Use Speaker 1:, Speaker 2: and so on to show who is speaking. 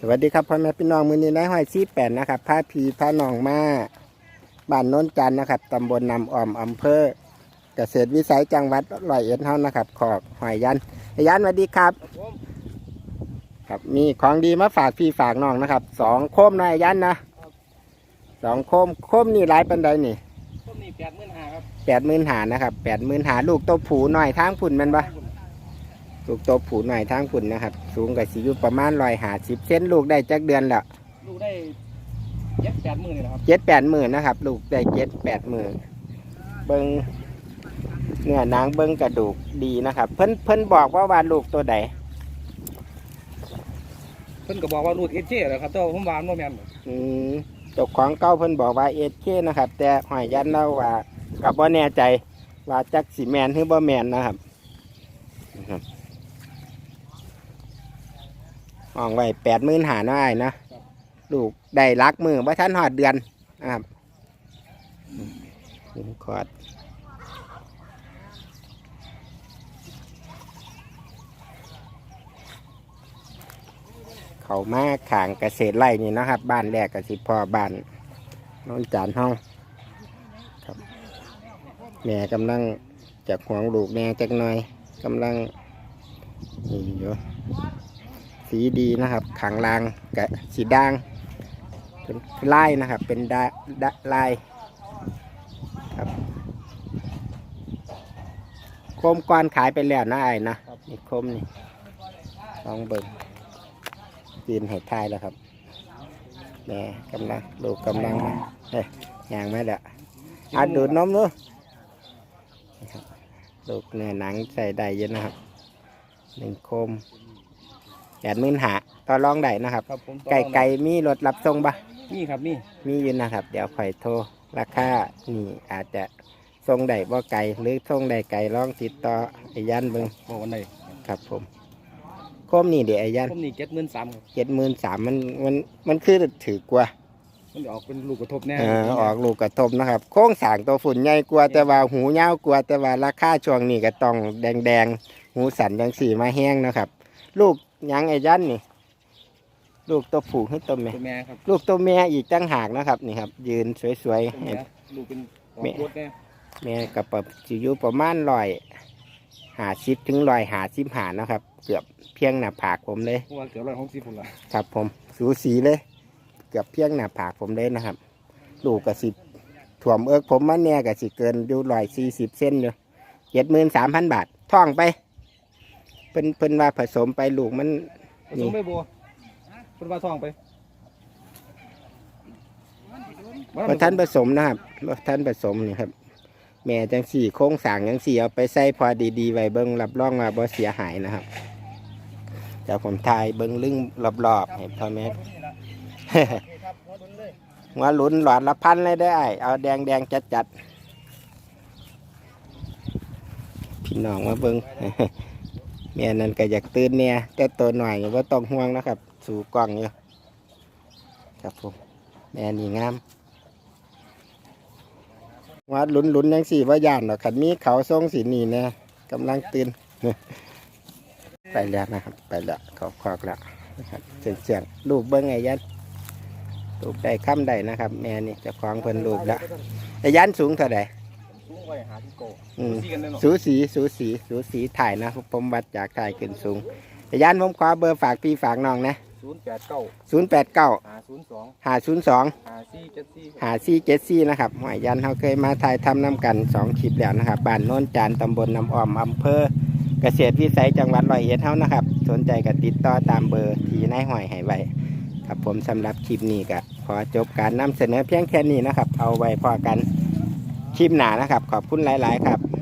Speaker 1: สวัสดีครับพ่อแม่พี่น้องมือนี้นายห้อยซีแปดนะครับพาพีพาหนองมาบ้านโน้นจันทร์นะครับตำบลนำอ่อมอำเภอเกษตรวิสัยจังหวัดร้อยเอ็ดเท่านะครับ ขอกหอยยันไอ้ยันสวัสดีครับ ครับมีของดีมาฝากพี่ฝากน้องนะครับสองโคมนะไอ้ยันนะสองโคมโคมนี่หลายปันใดนี่
Speaker 2: ต้นนี้แปดหมื่นห้าครับ
Speaker 1: แปดหมื่นหานะครับแปดหมื่นหาลูกตัวผูหน่อยทางผุนแมันปะ ลูกตัวผูหน่อยทางผุนนะครับ สูงกับสิอยู่ประมาณร้อยหาสิบเซนลูกได้จักเดือนแล้ว
Speaker 2: ลูกได้เจ็ดแปดหมื่นเลยนะครับ
Speaker 1: เจ็ดแปดหมื่นนะครับ ลูกได้เจ็ดแปดหมื่นเบิ้งเนื้อหนังเบิ้งกระดูกดีนะครับ เพิ่นเพิ่นบอกว่าว่าลูกตัวใด
Speaker 2: เพิ่นก็บอกว่าลูกเอเจ้แหละครับแต่ว่าผมวานว่าแม่นบ่
Speaker 1: อืมเจ้าของเก้าเพิ่นบอกว่าเอเคนะครับ แต่หอยยันเล่าว่ากับว่าแน่ใจว่าจักสีแมนหรือบ่แมนนะครับนะครับ ห้องไว้แปดหมื่นหาน้อยนะลูกได้รักมือว่าท่านหอดเดือนนะครับอืมขอดเขามาขางเกษตรไร่นี่นะครับ บ้านแรกกับสิพ่อบ้านโนนจานห้องครับแม่กำลังจากห่วงลูกแม่จักหน่อยกำลังนี่อยู่ สีดีนะครับขางลางกับสีด่างเป็นลายนะครับ เป็นดาดาลายครับโคมก้อนขายไปแล้วนะไอ้นะนี่โคมนี่ลองเบิ่งยืนให้ทายแล้วครับแม่กำลังลูกกำลังมาเฮ้ยยางมาเด้ออาดูดนมดูนี่ครับลูกเนื้อหนังใส่ได้เยอะนะครับหนึ่งโคม แปดหมื่นหาต่อรองได้นะครับ
Speaker 2: ครับผม
Speaker 1: ไก่ไก่มีรถรับส่งปะ
Speaker 2: นี่ครับนี่
Speaker 1: มีอยู่นะครับ เดี๋ยวข่อยโทรราคานี่อาจจะส่งได้บ่ไก่หรือส่งได้ไก่ลองติดต่อไอ้ยันเบิง
Speaker 2: บอกวันใด
Speaker 1: ครับผมโคมนี่เดี๋ยวไอ้ยัน
Speaker 2: ต้นนี้เจ็ดหมื่นสามครับ
Speaker 1: เจ็ดหมื่นสามมันมันมันคือถือกว่า
Speaker 2: มันจะออกเป็นลูกกระทบแน่
Speaker 1: เออออกลูกกระทบนะครับ โค้งสร้างตัวฝุ่นใหญ่กว่าแต่ว่าหูยาวกว่าแต่ว่าราคาช่วงนี้ก็ต้องแดงแดงๆหูสันยังสีมาแห้งนะครับ ลูกห ยังไอ้ยันนี่ ลูกตัวผูให้ตัวแม่
Speaker 2: ตัวแม่ครับ
Speaker 1: ลูกตัวแม่อีกตั้งหากนะครับนี่ครับ ยืนสวย
Speaker 2: ตัว
Speaker 1: ๆ
Speaker 2: แม่
Speaker 1: เห็น
Speaker 2: ลูกเป็นออ
Speaker 1: แม่
Speaker 2: กรถแน่
Speaker 1: แม่กับปสิอยู่ประมาณร้อยหาชิปถึงร้อยหาชิปหานะครับ เกือบเพียงหน้าผากผมเลย
Speaker 2: เพราะว่าเกือบร้อยหกสิบคนละ
Speaker 1: ครับผมสูสีเลย เกือบเพียงหน้าผากผมเลยนะครับ ลูกกระสิถ่วมเอิกผมมาเนี่ยกระสิเกินอยู่ร้อยสี่สิบเส้นอยู่เจ็ดหมื่นสามพันบาทท่องไปเพิ่นเพิ่นว่าผสมไปลูกมัน
Speaker 2: ผสมไปบัวเพิ่นว่าทองไป
Speaker 1: ว่าท่านผสมนะครับว่าท่านผสมนี่ครับ แม่จังสี่โค้งสร้างจังสี่เอาไปใส่พอดีๆไว้เบิ้งรับรองว่าบ่เสียหายนะครับเดี๋ยวผมทายเบิ้งลึงรอบๆให้พ่อแม่ หัวหลุนหลอดละพันเลยได้ เอาแดงแดงจัดจัดๆพี่น้องมาเบิง แม่นั่นก็อยากตื่นเนี่ยแต่ตัวหน่อยว่าต้องห่วงนะครับ สู่กล้องอยู่ครับผมแม่นี่งามว่าหลุนลุนๆยังสี่ว่าย่านหรอกขันมีเขาทรงสีนี่นะกำลังตื่นไปแล้วนะครับ ไปแล้วเขาคอกแล้วนะครับเสียงเสียงๆลูกเบิ้งไงยันลูกได้ค้ำได้นะครับ แม่นี่จะคล้องเพิ่นลูกแล้วแต่ยันสูงเท่าไหร่
Speaker 2: สูงไว้หาที่โก
Speaker 1: อืม
Speaker 2: ซีกันแน่นอน
Speaker 1: สูสีสูสีสูสีถ่ายนะผมวัดจากถ่ายขึ้นสูงแต่ยันผมขอเบอร์ฝากพี่ฝากน้องนะ
Speaker 2: ศูนย์แปดเก้า
Speaker 1: ศูนย์แปดเก้า
Speaker 2: หาศูนย์สอง
Speaker 1: หาศูนย์สอง
Speaker 2: หาสี่เจ็ดสี่
Speaker 1: หาซี่เจ็ดซี่นะครับหอยยันเขาเคยมาถ่ายทำน้ำกันสองคลิปแล้วนะครับบ้านโน้นจานตำบลน้ำอ้อมอำเภอ เกษตรวิสัยจังหวัดร้อยเอ็ดเท่านะครับ สนใจก็ติดต่อตามเบอร์ที่นายหอยให้ไว้ครับผมสำหรับคลิปนี้ก็ขอจบการนำเสนอเพียงแค่นี้นะครับ เอาไว้พอกัน คลิปหนานะครับ ขอบคุณหลาย ๆ ครับ